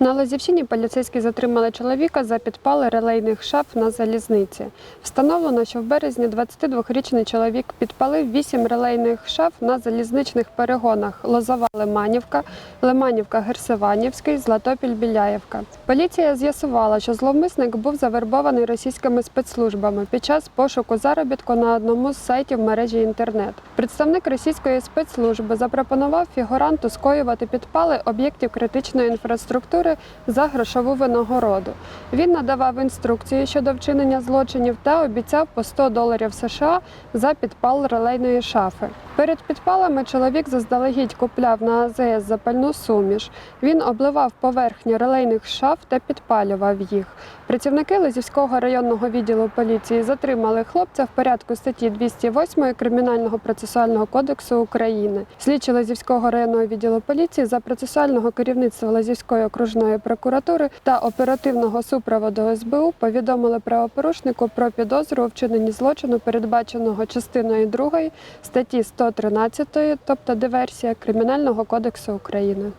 На Лозівщині поліцейські затримали чоловіка за підпали релейних шаф на залізниці. Встановлено, що в березні 22-річний чоловік підпалив 8 релейних шаф на залізничних перегонах Лозова Лиманівка, Лиманівка Герсиванівський, Златопіль Біляєвка. Поліція з'ясувала, що зловмисник був завербований російськими спецслужбами під час пошуку заробітку на одному з сайтів мережі інтернет. Представник російської спецслужби запропонував фігуранту скоювати підпали об'єктів критичної інфраструктури за грошову винагороду. Він надавав інструкції щодо вчинення злочинів та обіцяв по 100 доларів США за підпал релейної шафи. Перед підпалами чоловік заздалегідь купляв на АЗС запальну суміш. Він обливав поверхні релейних шаф та підпалював їх. Працівники Лозівського районного відділу поліції затримали хлопця в порядку статті 208 Кримінального процесуального кодексу України. Слідчі Лозівського районного відділу поліції за процесуального керівництва Лозівської окружної прокуратури та оперативного супроводу СБУ повідомили правопорушнику про підозру у вчиненні злочину, передбаченого частиною 2 статті 113, тобто диверсія Кримінального кодексу України.